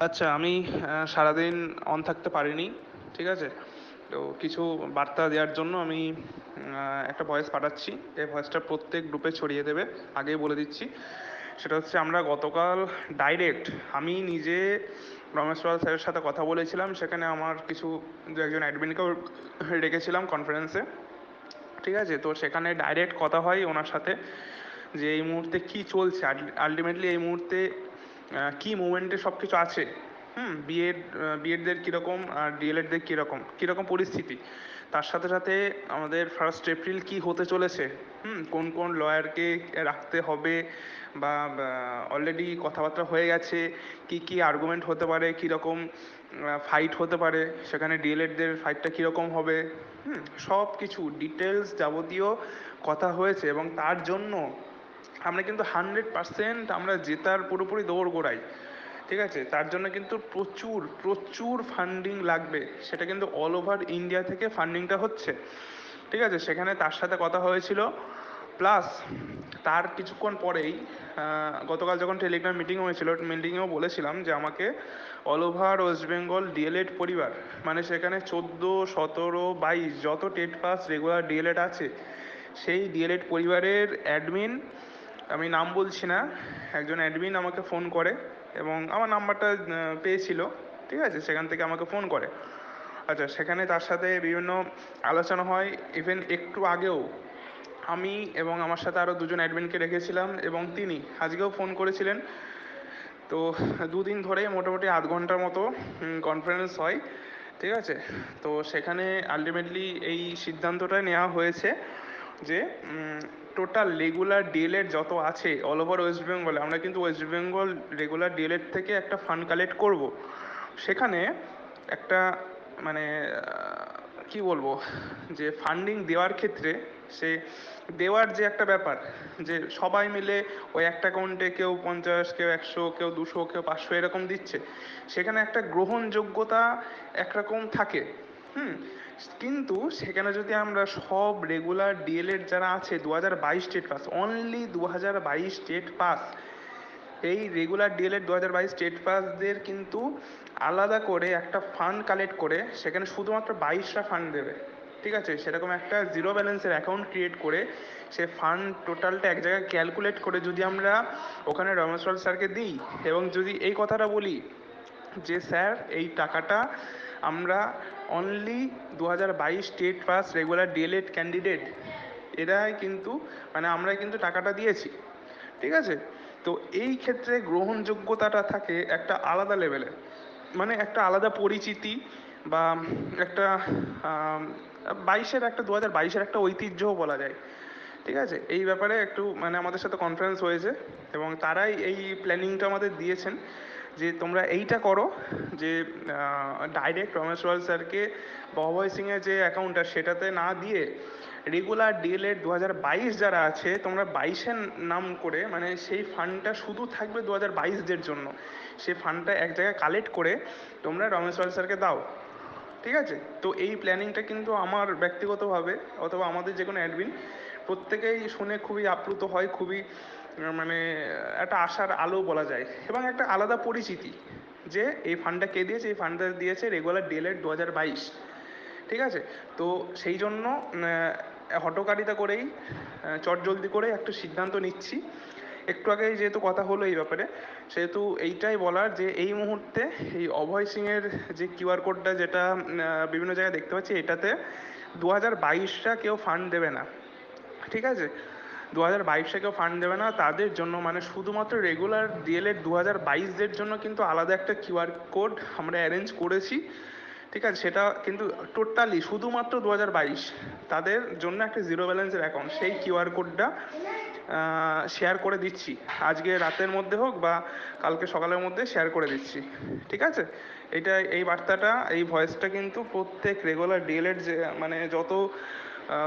আচ্ছা আমি সারাদিন অন থাকতে পারিনি, ঠিক আছে? তো কিছু বার্তা দেওয়ার জন্য আমি একটা ভয়েস পাঠাচ্ছি। এই ভয়েসটা প্রত্যেক গ্রুপে ছড়িয়ে দেবে, আগেই বলে দিচ্ছি। সেটা হচ্ছে, আমরা গতকাল ডাইরেক্ট আমি নিজে রমেশ পাল স্যারের সাথে কথা বলেছিলাম। সেখানে আমার কিছু, দু একজন অ্যাডমিনকেও ডেকেছিলাম কনফারেন্সে ঠিক আছে? তো সেখানে ডাইরেক্ট কথা হয় ওনার সাথে যে এই মুহূর্তে কি চলছে? আলটিমেটলি এই মুহূর্তে কি মুভমেন্টে সব কিছু আছে? হুম বিএড বিএডদের কীরকম আর ডিএলএডদের কীরকম? কীরকম পরিস্থিতি? তার সাথে সাথে আমাদের ফার্স্ট এপ্রিল কি হতে চলেছে? হুম, কোন কোন লয়ারকে রাখতে হবে? বা অলরেডি কথাবার্তা হয়ে গেছে। কি কি আর্গুমেন্ট হতে পারে? কীরকম ফাইট হতে পারে? সেখানে ডিএলএডদের ফাইটটা কীরকম হবে? হুম সব কিছু ডিটেলস যাবতীয় কথা হয়েছে এবং তার জন্য আমরা কিন্তু হান্ড্রেড পার্সেন্ট আমরা জেতার পুরোপুরি দৌড় গোড়াই ঠিক আছে? তার জন্য কিন্তু প্রচুর প্রচুর ফান্ডিং লাগবে। সেটা কিন্তু অল ওভার ইন্ডিয়া থেকে ফান্ডিংটা হচ্ছে, ঠিক আছে? সেখানে তার সাথে কথা হয়েছিল। প্লাস তার কিছুক্ষণ পরেই গতকাল যখন টেলিগ্রাম মিটিং হয়েছিল মিটিংয়েও বলেছিলাম যে আমাকে all over West Bengal D El Ed পরিবার মানে সেখানে চোদ্দ, সতেরো, বাইশ, যত টেট পাস রেগুলার ডিএলএড আছে, সেই ডিএলএড পরিবারের অ্যাডমিন আমি নাম বলছি না, একজন অ্যাডমিন আমাকে ফোন করে এবং আমার নাম্বারটা পেয়েছিল, ঠিক আছে? সেখান থেকে আমাকে ফোন করে। আচ্ছা সেখানে তার সাথে বিভিন্ন আলোচনা হয় ইভেন একটু আগেও। আমি এবং আমার সাথে আরও দুজন অ্যাডমিনকে রেখেছিলাম এবং তিনি আজকেও ফোন করেছিলেন। তো দুদিন ধরে মোটামুটি আধ ঘণ্টার মতো কনফারেন্স হয়, ঠিক আছে? তো সেখানে আলটিমেটলি এই সিদ্ধান্তটা নেওয়া হয়েছে যে টোটাল রেগুলার ডিএলএড যত আছে অল ওভার ওয়েস্ট বেঙ্গলে আমরা কিন্তু ওয়েস্ট বেঙ্গল রেগুলার ডিএলএড থেকে একটা ফান্ড কালেক্ট করব। সেখানে একটা মানে কি বলব, যে ফান্ডিং দেওয়ার ক্ষেত্রে সে, দেওয়ার যে একটা ব্যাপার, যে সবাই মিলে ওই একটা অ্যাকাউন্টে কেউ পঞ্চাশ, কেউ একশো, কেউ দুশো, কেউ পাঁচশো এরকম দিচ্ছে। সেখানে একটা গ্রহণযোগ্যতা একরকম থাকে। হুম? কিন্তু সেখানে যদি আমরা সব রেগুলার ডিএলএড যারা আছে দু হাজার বাইশ স্টেট পাস অনলি দু হাজার বাইশ স্টেট পাস এই রেগুলার ডিএলএড দু হাজার বাইশ স্টেট পাসদের কিন্তু আলাদা করে একটা ফান্ড কালেক্ট করে সেখানে শুধুমাত্র বাইশটা ফান্ড দেবে। ঠিক আছে? সেরকম একটা জিরো ব্যালেন্সের অ্যাকাউন্ট ক্রিয়েট করে সে ফান্ড টোটালটা এক জায়গায় ক্যালকুলেট করে যদি আমরা ওখানে রমেশ পাল স্যারকে দিই এবং যদি এই কথাটা বলি যে, স্যার, এই টাকাটা আমরা অনলি দু হাজার বাইশ state pass regular D El Ed candidate এরাই কিন্তু মানে আমরা কিন্তু টাকাটা দিয়েছি, ঠিক আছে? তো এই ক্ষেত্রে গ্রহণযোগ্যতাটা থাকে একটা আলাদা লেভেলে মানে একটা আলাদা পরিচিতি বা একটা বাইশের একটা দু হাজার বাইশের একটা ঐতিহ্যও বলা যায়, ঠিক আছে? এই ব্যাপারে একটু মানে আমাদের সাথে কনফারেন্স হয়েছে এবং তারাই এই প্ল্যানিংটা আমাদের দিয়েছেন। যে তোমরা এইটা করো যে ডাইরেক্ট রমেশ রয়াল স্যারকে অভয় সিংয়ের যে অ্যাকাউন্টটা সেটাতে না দিয়ে রেগুলার ডিএলএড দু হাজার বাইশ যারা আছে, তোমরা বাইশের নাম করে মানে সেই ফান্ডটা শুধু থাকবে দু হাজার বাইশদের জন্য। সেই ফান্ডটা এক জায়গায় কালেক্ট করে তোমরা রমেশ রয়াল স্যারকে দাও। ঠিক আছে? তো এই প্ল্যানিংটা কিন্তু আমার ব্যক্তিগতভাবে অথবা আমাদের যে কোনো অ্যাডমিন প্রত্যেকেই শুনে খুবই আপ্লুত হয়, খুবই মানে একটা আশার আলো বলা যায়। এবং একটা আলাদা পরিচিতি যে এই ফান্ডটা কে দিয়েছে? এই ফান্ডটা দিয়েছে রেগুলার ডিএলএড দু হাজার বাইশ। ঠিক আছে? তো সেই জন্য হটকারিতা করেই চটজলদি করে একটা সিদ্ধান্ত নিচ্ছি। একটু আগে যেহেতু কথা হলো এই ব্যাপারে, সেহেতু এইটাই বলার যে এই মুহূর্তে এই অভয় সিংয়ের যে কিউআর কোডটা যেটা বিভিন্ন জায়গায় দেখতে পাচ্ছি, এটাতে দু হাজার বাইশটা কেউ ফান্ড দেবে না। ঠিক আছে? দু হাজার বাইশে কেউ ফান্ড দেবে না, তাদের জন্য মানে শুধুমাত্র রেগুলার ডিএলএড দু হাজার বাইশদের জন্য কিন্তু আলাদা একটা কিউআর কোড আমরা অ্যারেঞ্জ করেছি। ঠিক আছে, সেটা কিন্তু টোটালি শুধুমাত্র দু হাজার বাইশ তাদের জন্য একটা জিরো ব্যালেন্সের অ্যাকাউন্ট সেই কিউআর কোডটা শেয়ার করে দিচ্ছি। আজকে রাতের মধ্যে হোক বা কালকে সকালের মধ্যে শেয়ার করে দিচ্ছি। ঠিক আছে? এটা এই বার্তাটা, এই ভয়েসটা কিন্তু প্রত্যেক রেগুলার ডিএলএড যে মানে যত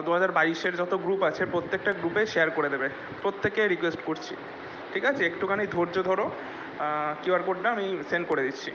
দু হাজার বাইশের যত গ্রুপ আছে, প্রত্যেকটা গ্রুপে শেয়ার করে দেবে। প্রত্যেককে রিকোয়েস্ট করছি। ঠিক আছে? একটুখানি ধৈর্য ধরো। কিউআর কোডটা আমি সেন্ড করে দিচ্ছি।